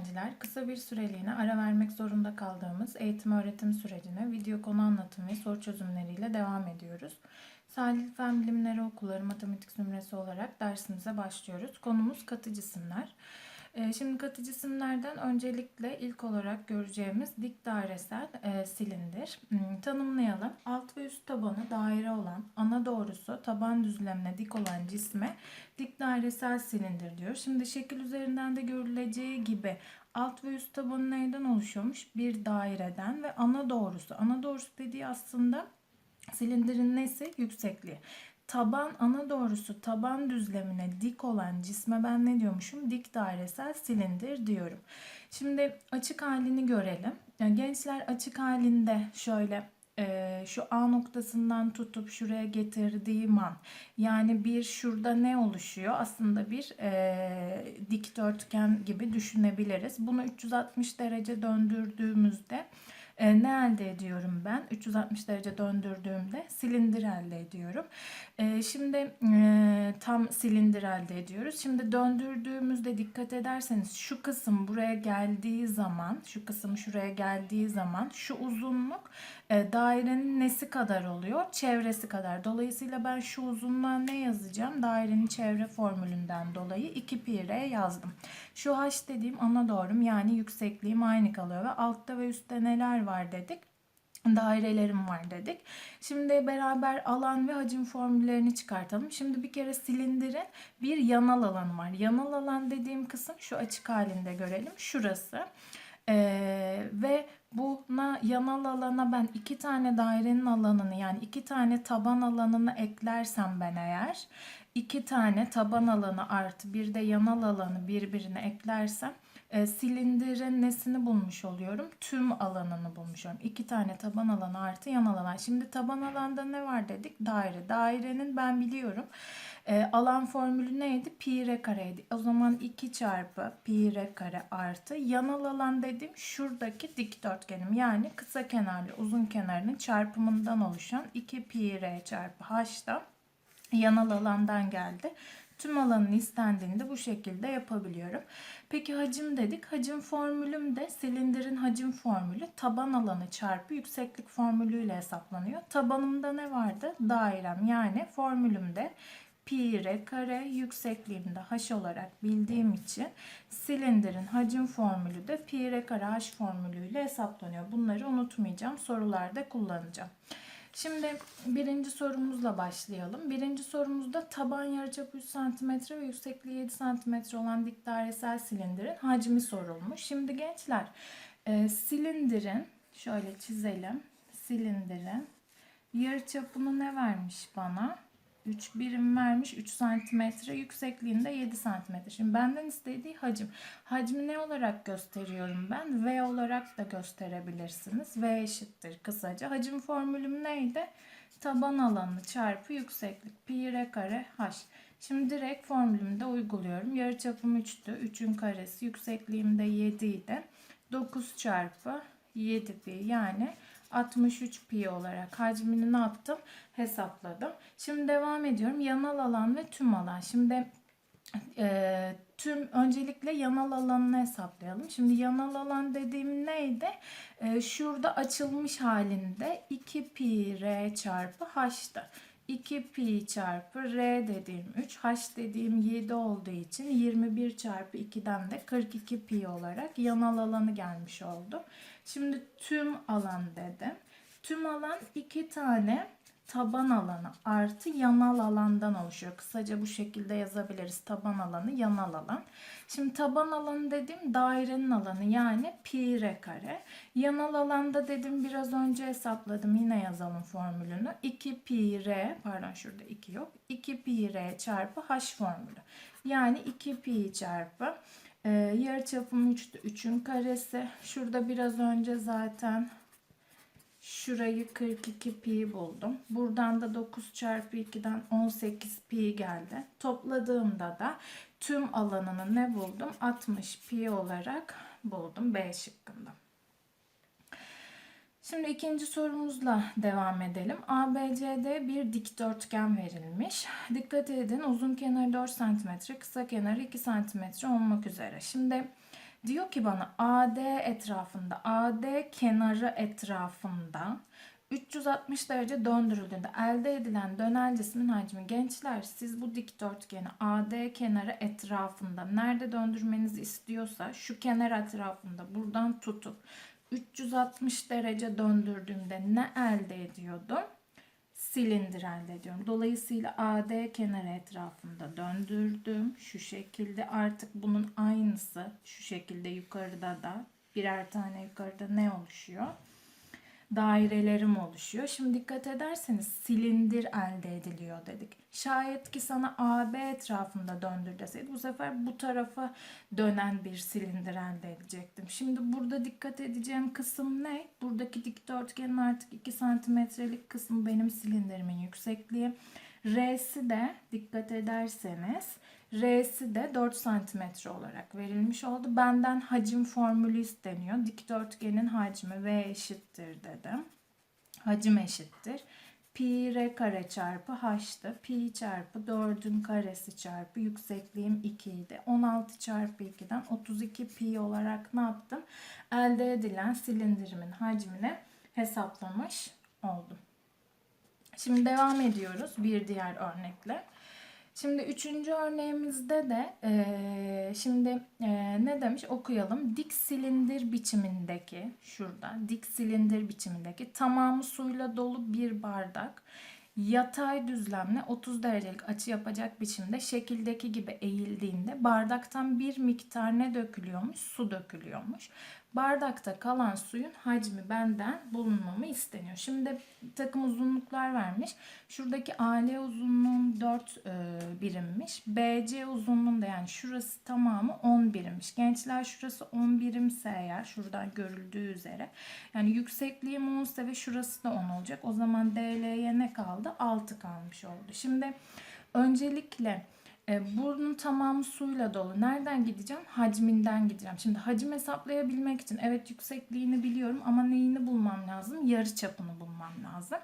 öğrenciler, kısa bir süreliğine ara vermek zorunda kaldığımız eğitim öğretim sürecine video konu anlatım ve soru çözümleriyle devam ediyoruz. Salih Fen Bilimleri Okulları Matematik Zümresi olarak dersimize başlıyoruz. Konumuz katı cisimler. Ee, Şimdi katı cisimlerden öncelikle ilk olarak göreceğimiz dik dairesel e, silindir. Hmm, Tanımlayalım. Alt ve üst tabanı daire olan, ana doğrusu taban düzlemine dik olan cisme dik dairesel silindir diyor. Şimdi şekil üzerinden de görüleceği gibi alt ve üst tabanı neyden oluşuyormuş? Bir daireden ve ana doğrusu. Ana doğrusu dediği aslında silindirin nesi? Yüksekliği. Taban ana doğrusu taban düzlemine dik olan cisme ben ne diyormuşum? Dik dairesel silindir diyorum. Şimdi açık halini görelim. Yani gençler açık halinde şöyle e, şu A noktasından tutup şuraya getirdiğim an yani bir şurada ne oluşuyor? Aslında bir e, dikdörtgen gibi düşünebiliriz. Bunu 360 derece döndürdüğümüzde e, ne elde ediyorum ben? 360 derece döndürdüğümde silindir elde ediyorum. E, şimdi e, tam silindir elde ediyoruz. Şimdi döndürdüğümüzde dikkat ederseniz şu kısım buraya geldiği zaman, şu kısım şuraya geldiği zaman şu uzunluk e, dairenin nesi kadar oluyor? Çevresi kadar. Dolayısıyla ben şu uzunluğa ne yazacağım? Dairenin çevre formülünden dolayı 2 pi r yazdım. Şu h dediğim ana doğrum yani yüksekliğim aynı kalıyor ve altta ve üstte neler var dedik? dairelerim var dedik. Şimdi beraber alan ve hacim formüllerini çıkartalım. Şimdi bir kere silindirin bir yanal alanı var. Yanal alan dediğim kısım şu açık halinde görelim. Şurası. Ee, ve buna yanal alana ben iki tane dairenin alanını yani iki tane taban alanını eklersem ben eğer iki tane taban alanı artı bir de yanal alanı birbirine eklersem e, silindirin nesini bulmuş oluyorum? Tüm alanını bulmuş oluyorum. İki tane taban alanı artı yanal alan. Şimdi taban alanda ne var dedik? Daire. Dairenin ben biliyorum. E, alan formülü neydi? Pi r kareydi. O zaman 2 çarpı pi r kare artı yanal alan dediğim şuradaki dikdörtgenim. Yani kısa kenarlı uzun kenarının çarpımından oluşan 2 pi r çarpı h'da yanal alandan geldi. Tüm alanın istendiğinde bu şekilde yapabiliyorum. Peki hacim dedik. Hacim formülüm de silindirin hacim formülü taban alanı çarpı yükseklik formülüyle hesaplanıyor. Tabanımda ne vardı? Dairem yani formülümde pi r kare yüksekliğimde h olarak bildiğim için silindirin hacim formülü de pi r kare h formülüyle hesaplanıyor. Bunları unutmayacağım. Sorularda kullanacağım. Şimdi birinci sorumuzla başlayalım. Birinci sorumuzda taban yarıçapı 3 cm ve yüksekliği 7 cm olan dik dairesel silindirin hacmi sorulmuş. Şimdi gençler e, silindirin şöyle çizelim. Silindirin yarıçapını ne vermiş bana? 3 birim vermiş 3 santimetre yüksekliğinde 7 santimetre. Şimdi benden istediği hacim. Hacmi ne olarak gösteriyorum ben? V olarak da gösterebilirsiniz. V eşittir kısaca. Hacim formülüm neydi? Taban alanı çarpı yükseklik. Pi r kare h. Şimdi direkt formülümde uyguluyorum. Yarıçapım 3'tü. 3'ün karesi. Yüksekliğim de 7 idi. 9 çarpı 7 pi yani 63 pi olarak hacmini ne yaptım? Hesapladım. Şimdi devam ediyorum. Yanal alan ve tüm alan. Şimdi e, tüm öncelikle yanal alanını hesaplayalım. Şimdi yanal alan dediğim neydi? E, şurada açılmış halinde 2 pi r çarpı h'tı. 2 pi çarpı r dediğim 3, h dediğim 7 olduğu için 21 çarpı 2'den de 42 pi olarak yanal alanı gelmiş oldu. Şimdi tüm alan dedim. Tüm alan iki tane taban alanı artı yanal alandan oluşuyor. Kısaca bu şekilde yazabiliriz. Taban alanı, yanal alan. Şimdi taban alanı dediğim dairenin alanı yani pi r kare. Yanal alanda dedim biraz önce hesapladım. Yine yazalım formülünü. 2 pi r pardon şurada 2 yok. 2 pi r çarpı h formülü. Yani 2 pi çarpı e, yarıçapım 3'tü. 3'ün karesi. Şurada biraz önce zaten Şurayı 42 pi buldum. Buradan da 9 çarpı 2'den 18 pi geldi. Topladığımda da tüm alanını ne buldum? 60 pi olarak buldum B şıkkında. Şimdi ikinci sorumuzla devam edelim. ABCD bir dikdörtgen verilmiş. Dikkat edin uzun kenarı 4 cm, kısa kenarı 2 cm olmak üzere. Şimdi Diyor ki bana AD etrafında, AD kenarı etrafında 360 derece döndürüldüğünde elde edilen dönel cismin hacmi gençler siz bu dikdörtgeni AD kenarı etrafında nerede döndürmenizi istiyorsa şu kenar etrafında buradan tutup 360 derece döndürdüğümde ne elde ediyordum? Silindir elde ediyorum. Dolayısıyla AD kenarı etrafında döndürdüm. Şu şekilde artık bunun aynısı şu şekilde yukarıda da birer tane yukarıda ne oluşuyor? Dairelerim oluşuyor. Şimdi dikkat ederseniz silindir elde ediliyor dedik. Şayet ki sana AB etrafında döndür deseydi bu sefer bu tarafa dönen bir silindir elde edecektim. Şimdi burada dikkat edeceğim kısım ne? Buradaki dikdörtgenin artık 2 santimetrelik kısmı benim silindirimin yüksekliği. R'si de dikkat ederseniz R'si de 4 santimetre olarak verilmiş oldu. Benden hacim formülü isteniyor. Dikdörtgenin hacmi V eşittir dedim. Hacim eşittir. Pi r kare çarpı h'tı. Pi çarpı 4'ün karesi çarpı yüksekliğim 2 idi. 16 çarpı 2'den 32 pi olarak ne yaptım? Elde edilen silindirimin hacmini hesaplamış oldum. Şimdi devam ediyoruz bir diğer örnekle. Şimdi üçüncü örneğimizde de e, şimdi e, ne demiş okuyalım. Dik silindir biçimindeki şurada dik silindir biçimindeki tamamı suyla dolu bir bardak yatay düzlemle 30 derecelik açı yapacak biçimde şekildeki gibi eğildiğinde bardaktan bir miktar ne dökülüyormuş? Su dökülüyormuş. Bardakta kalan suyun hacmi benden bulunmamı isteniyor. Şimdi takım uzunluklar vermiş. Şuradaki AL uzunluğum 4 e, birimmiş. BC uzunluğum da yani şurası tamamı 10 birimmiş. Gençler şurası 10 birimse eğer şuradan görüldüğü üzere. Yani yüksekliğim 10 ise ve şurası da 10 olacak. O zaman DL'ye ne kaldı? 6 kalmış oldu. Şimdi öncelikle e, burnun tamamı suyla dolu. Nereden gideceğim? Hacminden gideceğim. Şimdi hacim hesaplayabilmek için evet yüksekliğini biliyorum ama neyini bulmam lazım? Yarı çapını bulmam lazım.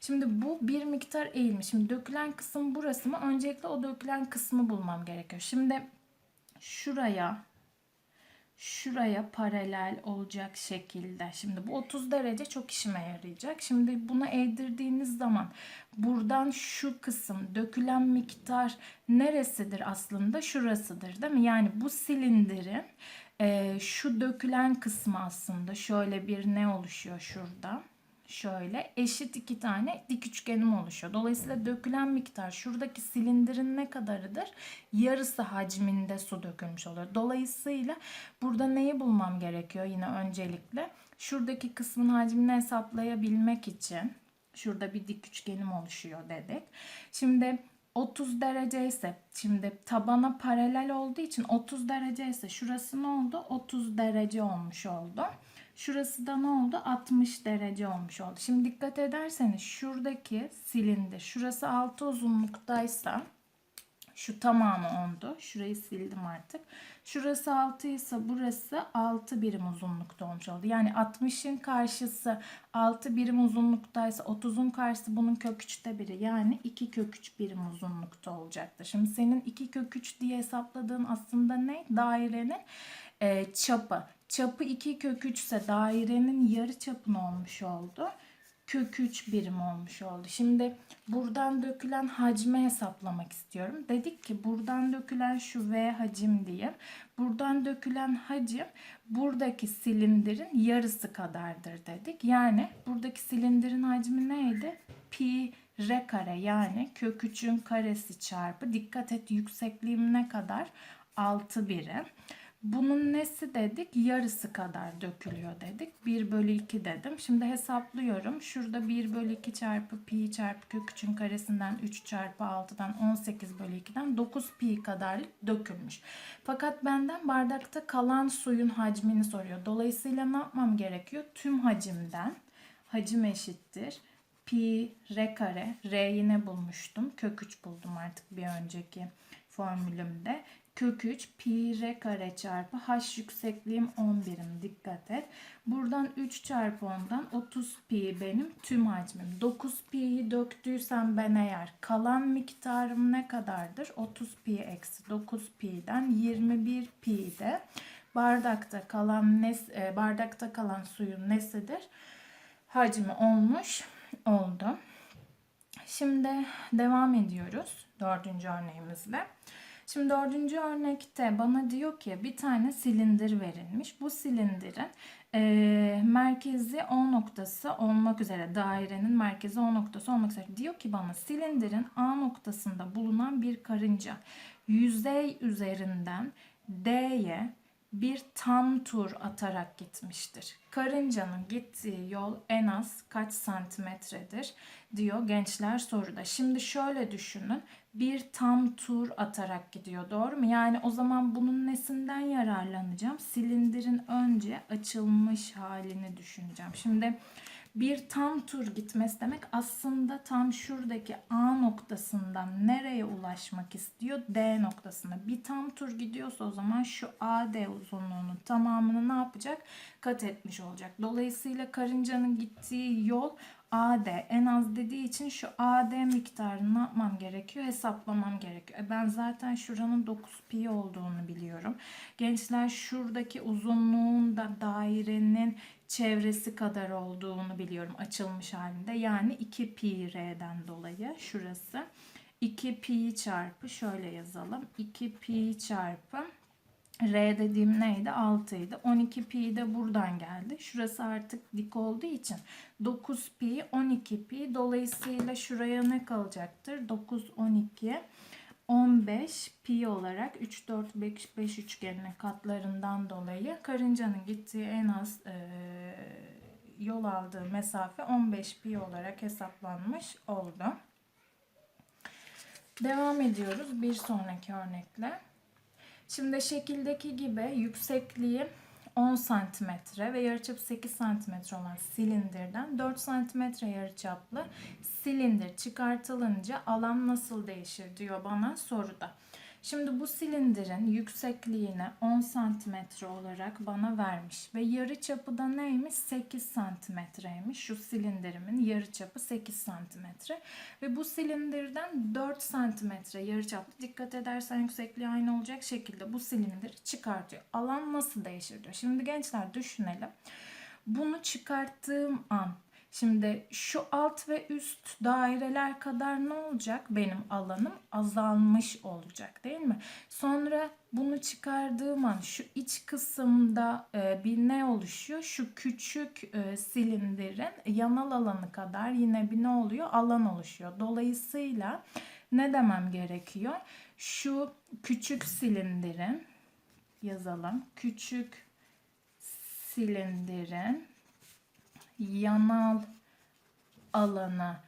Şimdi bu bir miktar eğilmiş. Şimdi dökülen kısım burası mı? Öncelikle o dökülen kısmı bulmam gerekiyor. Şimdi şuraya şuraya paralel olacak şekilde. Şimdi bu 30 derece çok işime yarayacak. Şimdi buna eğdirdiğiniz zaman buradan şu kısım dökülen miktar neresidir aslında? Şurasıdır değil mi? Yani bu silindirin e, şu dökülen kısmı aslında şöyle bir ne oluşuyor şurada? Şöyle eşit iki tane dik üçgenim oluşuyor. Dolayısıyla dökülen miktar şuradaki silindirin ne kadarıdır? Yarısı hacminde su dökülmüş olur. Dolayısıyla burada neyi bulmam gerekiyor yine öncelikle? Şuradaki kısmın hacmini hesaplayabilmek için şurada bir dik üçgenim oluşuyor dedik. Şimdi 30 derece ise şimdi tabana paralel olduğu için 30 derece ise şurası ne oldu? 30 derece olmuş oldu. Şurası da ne oldu? 60 derece olmuş oldu. Şimdi dikkat ederseniz şuradaki silindir. Şurası 6 uzunluktaysa şu tamamı 10'du. Şurayı sildim artık. Şurası 6 ise burası 6 birim uzunlukta olmuş oldu. Yani 60'ın karşısı 6 birim uzunluktaysa 30'un karşısı bunun kök 3'te biri. Yani 2 kök 3 birim uzunlukta olacaktır. Şimdi senin 2 kök 3 diye hesapladığın aslında ne? Dairenin e, çapı. Çapı 2 kök 3 ise dairenin yarı çapını olmuş oldu. Kök 3 birim olmuş oldu. Şimdi buradan dökülen hacmi hesaplamak istiyorum. Dedik ki buradan dökülen şu V hacim diye. Buradan dökülen hacim buradaki silindirin yarısı kadardır dedik. Yani buradaki silindirin hacmi neydi? Pi r kare yani kök 3'ün karesi çarpı dikkat et yüksekliğim ne kadar? 6 birim. Bunun nesi dedik? Yarısı kadar dökülüyor dedik. 1 bölü 2 dedim. Şimdi hesaplıyorum. Şurada 1 bölü 2 çarpı pi çarpı kök 3'ün karesinden 3 çarpı 6'dan 18 bölü 2'den 9 pi kadar dökülmüş. Fakat benden bardakta kalan suyun hacmini soruyor. Dolayısıyla ne yapmam gerekiyor? Tüm hacimden hacim eşittir. Pi r kare. R'yi ne bulmuştum? Kök 3 buldum artık bir önceki formülümde kök 3 pi r kare çarpı h yüksekliğim 10 birim dikkat et. Buradan 3 çarpı 10'dan 30 pi benim tüm hacmim. 9 pi'yi döktüysem ben eğer kalan miktarım ne kadardır? 30 pi eksi 9 pi'den 21 pi de Bardakta kalan nes e, bardakta kalan suyun nesidir? Hacmi olmuş oldu. Şimdi devam ediyoruz dördüncü örneğimizle. Şimdi dördüncü örnekte bana diyor ki bir tane silindir verilmiş. Bu silindirin e, merkezi O noktası olmak üzere dairenin merkezi O noktası olmak üzere diyor ki bana silindirin A noktasında bulunan bir karınca yüzey üzerinden D'ye bir tam tur atarak gitmiştir. Karıncanın gittiği yol en az kaç santimetredir diyor gençler soruda. Şimdi şöyle düşünün. Bir tam tur atarak gidiyor doğru mu? Yani o zaman bunun nesinden yararlanacağım? Silindirin önce açılmış halini düşüneceğim. Şimdi bir tam tur gitmesi demek aslında tam şuradaki A noktasından nereye ulaşmak istiyor? D noktasına. Bir tam tur gidiyorsa o zaman şu AD uzunluğunun tamamını ne yapacak? Kat etmiş olacak. Dolayısıyla karıncanın gittiği yol AD en az dediği için şu AD miktarını ne yapmam gerekiyor? Hesaplamam gerekiyor. E ben zaten şuranın 9 pi olduğunu biliyorum. Gençler şuradaki uzunluğun da dairenin çevresi kadar olduğunu biliyorum açılmış halinde. Yani 2 pi r'den dolayı şurası. 2 pi çarpı şöyle yazalım. 2 pi çarpı R dediğim neydi? 6 idi. 12 pi de buradan geldi. Şurası artık dik olduğu için 9 pi 12 pi dolayısıyla şuraya ne kalacaktır? 9 12 15 pi olarak 3 4 5 5 üçgeninin katlarından dolayı karıncanın gittiği en az e, yol aldığı mesafe 15 pi olarak hesaplanmış oldu. Devam ediyoruz bir sonraki örnekle. Şimdi şekildeki gibi yüksekliği 10 cm ve yarıçapı 8 cm olan silindirden 4 cm yarıçaplı silindir çıkartılınca alan nasıl değişir diyor bana soruda. Şimdi bu silindirin yüksekliğini 10 santimetre olarak bana vermiş ve yarı çapı da neymiş? 8 santimetreymiş. Şu silindirimin yarı çapı 8 santimetre ve bu silindirden 4 santimetre yarı çaplı dikkat edersen yüksekliği aynı olacak şekilde bu silindiri çıkartıyor. Alan nasıl değişir diyor. Şimdi gençler düşünelim. Bunu çıkarttığım an Şimdi şu alt ve üst daireler kadar ne olacak? Benim alanım azalmış olacak değil mi? Sonra bunu çıkardığım an şu iç kısımda e, bir ne oluşuyor? Şu küçük e, silindirin yanal alanı kadar yine bir ne oluyor? Alan oluşuyor. Dolayısıyla ne demem gerekiyor? Şu küçük silindirin yazalım. Küçük silindirin yanal alana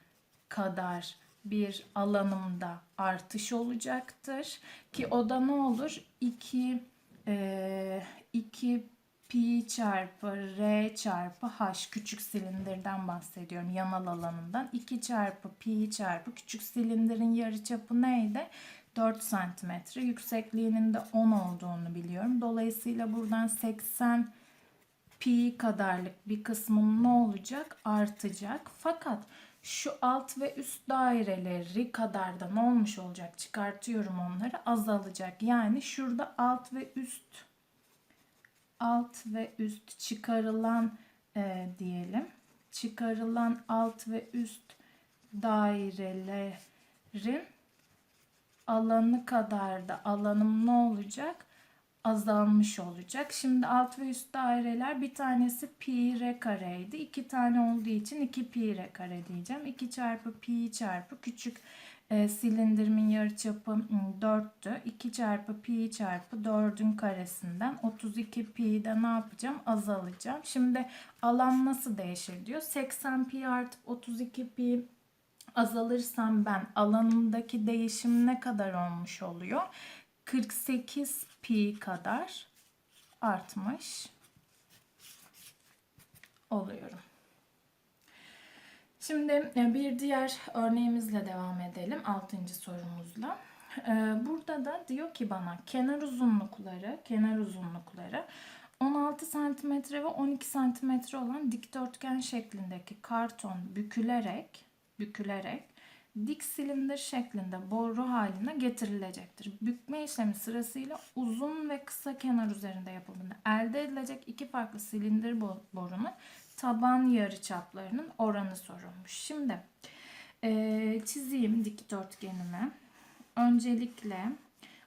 kadar bir alanımda artış olacaktır. Ki o da ne olur? 2 e, 2 pi çarpı r çarpı h küçük silindirden bahsediyorum yanal alanından. 2 çarpı pi çarpı küçük silindirin yarıçapı neydi? 4 santimetre. Yüksekliğinin de 10 olduğunu biliyorum. Dolayısıyla buradan 80 pi kadarlık bir kısmım ne olacak? Artacak. Fakat şu alt ve üst daireleri kadar da ne olmuş olacak? Çıkartıyorum onları azalacak. Yani şurada alt ve üst alt ve üst çıkarılan e, diyelim. Çıkarılan alt ve üst dairelerin alanı kadar da alanım ne olacak? Azalmış olacak. Şimdi alt ve üst daireler bir tanesi pi r kareydi. İki tane olduğu için 2 pi r kare diyeceğim. 2 çarpı pi çarpı küçük e, silindirimin yarıçapı 4'tü. 2 çarpı pi çarpı 4'ün karesinden 32 pi'de ne yapacağım? Azalacağım. Şimdi alan nasıl değişir diyor. 80 pi artıp 32 pi azalırsam ben alanımdaki değişim ne kadar olmuş oluyor? 48 pi kadar artmış oluyorum. Şimdi e, bir diğer örneğimizle devam edelim. Altıncı sorumuzla. E, burada da diyor ki bana kenar uzunlukları, kenar uzunlukları 16 cm ve 12 cm olan dikdörtgen şeklindeki karton bükülerek bükülerek dik silindir şeklinde boru haline getirilecektir. Bükme işlemi sırasıyla uzun ve kısa kenar üzerinde yapıldığında elde edilecek iki farklı silindir bo- borunun taban yarıçaplarının oranı sorulmuş. Şimdi eee, çizeyim dikdörtgenimi. Öncelikle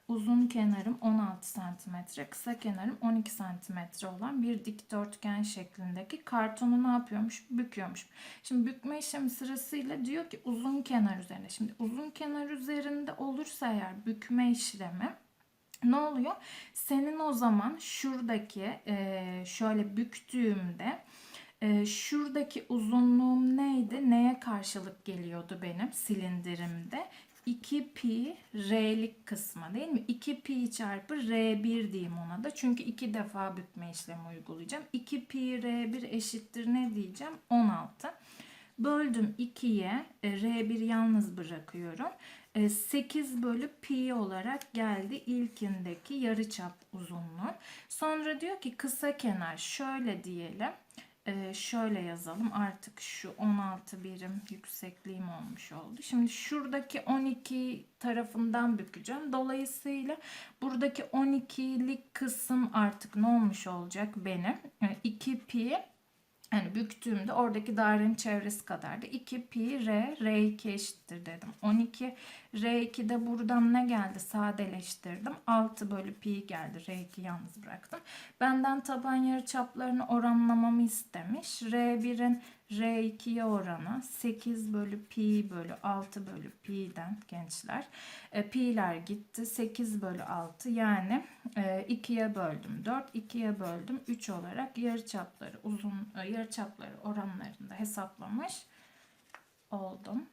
uzun kenarım 16 cm, kısa kenarım 12 cm olan bir dikdörtgen şeklindeki kartonu ne yapıyormuş? Büküyormuş. Şimdi bükme işlemi sırasıyla diyor ki uzun kenar üzerinde. Şimdi uzun kenar üzerinde olursa eğer bükme işlemi ne oluyor? Senin o zaman şuradaki e, şöyle büktüğümde e, şuradaki uzunluğum neydi? Neye karşılık geliyordu benim silindirimde? 2 pi r'lik kısma değil mi? 2 pi çarpı r1 diyeyim ona da. Çünkü iki defa bükme işlemi uygulayacağım. 2 pi r1 eşittir ne diyeceğim? 16. Böldüm 2'ye. e, R1 yalnız bırakıyorum. E, 8 bölü pi olarak geldi ilkindeki yarıçap uzunluğu. Sonra diyor ki kısa kenar şöyle diyelim. E, şöyle yazalım. Artık şu 16 birim yüksekliğim olmuş oldu. Şimdi şuradaki 12 tarafından bükeceğim. Dolayısıyla buradaki 12'lik kısım artık ne olmuş olacak benim? E, 2 pi yani büktüğümde oradaki dairenin çevresi kadardı. 2 pi r, r2 eşittir dedim. 12, r2 de buradan ne geldi? Sadeleştirdim. 6 bölü pi geldi. r2 yalnız bıraktım. Benden taban yarıçaplarını oranlamamı istemiş. r1'in r2'ye oranı 8 bölü pi bölü 6 bölü pi'den gençler. E, pi'ler gitti. 8 bölü 6 yani e, 2'ye böldüm 4, 2'ye böldüm 3 olarak yarıçapları uzun e, yarıçapları oranlarında hesaplamış oldum.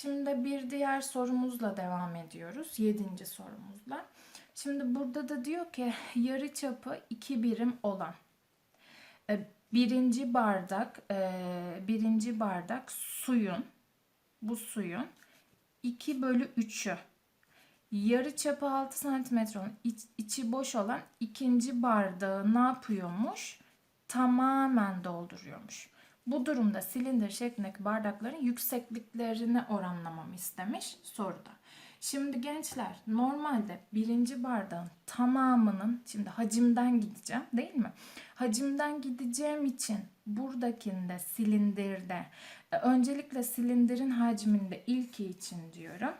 Şimdi bir diğer sorumuzla devam ediyoruz. Yedinci sorumuzla. Şimdi burada da diyor ki yarı çapı 2 birim olan e, birinci bardak e, birinci bardak suyun bu suyun 2 bölü 3'ü yarı çapı 6 cm olan iç- içi boş olan ikinci bardağı ne yapıyormuş? Tamamen dolduruyormuş. Bu durumda silindir şeklindeki bardakların yüksekliklerini oranlamamı istemiş soruda. Şimdi gençler normalde birinci bardağın tamamının şimdi hacimden gideceğim değil mi? Hacimden gideceğim için buradakinde silindirde e, öncelikle silindirin hacminde ilki için diyorum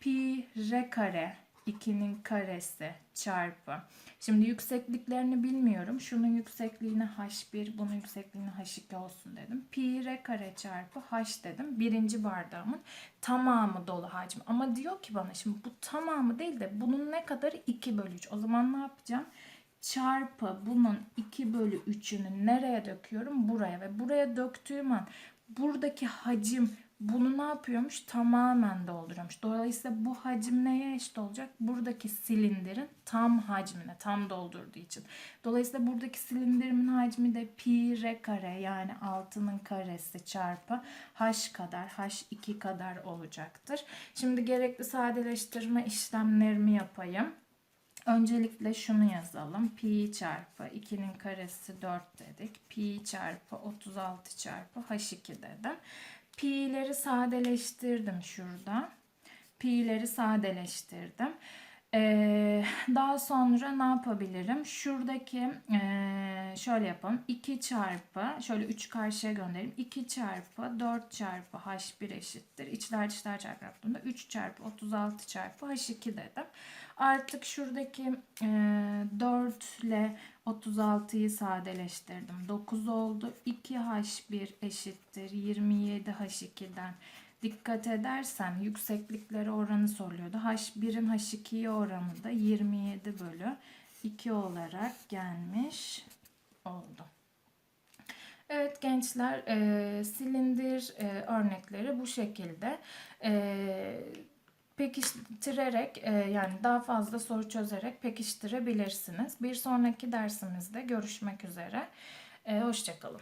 pi r kare 2'nin karesi çarpı. Şimdi yüksekliklerini bilmiyorum. Şunun yüksekliğini h1, bunun yüksekliğini h2 olsun dedim. Pi r kare çarpı h dedim. Birinci bardağımın tamamı dolu hacmi. Ama diyor ki bana şimdi bu tamamı değil de bunun ne kadarı 2 bölü 3. O zaman ne yapacağım? Çarpı bunun 2 bölü 3'ünü nereye döküyorum? Buraya ve buraya döktüğüm an buradaki hacim bunu ne yapıyormuş? Tamamen dolduruyormuş. Dolayısıyla bu hacim neye eşit olacak? Buradaki silindirin tam hacmine, tam doldurduğu için. Dolayısıyla buradaki silindirimin hacmi de pi r kare yani 6'nın karesi çarpı h kadar, h2 kadar olacaktır. Şimdi gerekli sadeleştirme işlemlerimi yapayım. Öncelikle şunu yazalım. Pi çarpı 2'nin karesi 4 dedik. Pi çarpı 36 çarpı h2 dedim. Pi'leri sadeleştirdim şurada. Pi'leri sadeleştirdim. Ee, daha sonra ne yapabilirim? Şuradaki ee, şöyle yapalım. 2 çarpı şöyle 3 karşıya göndereyim. 2 çarpı 4 çarpı h1 eşittir. İçler dışlar çarpı yaptığımda 3 çarpı 36 çarpı h2 dedim. Artık şuradaki e, 4 ile 36'yı sadeleştirdim. 9 oldu. 2H1 eşittir 27H2'den. Dikkat edersen yükseklikleri oranı soruluyordu. H1'in H2'ye oranı da 27 bölü 2 olarak gelmiş oldu. Evet gençler e, silindir e, örnekleri bu şekilde. E, pekiştirerek e, yani daha fazla soru çözerek pekiştirebilirsiniz. Bir sonraki dersimizde görüşmek üzere. E, Hoşçakalın.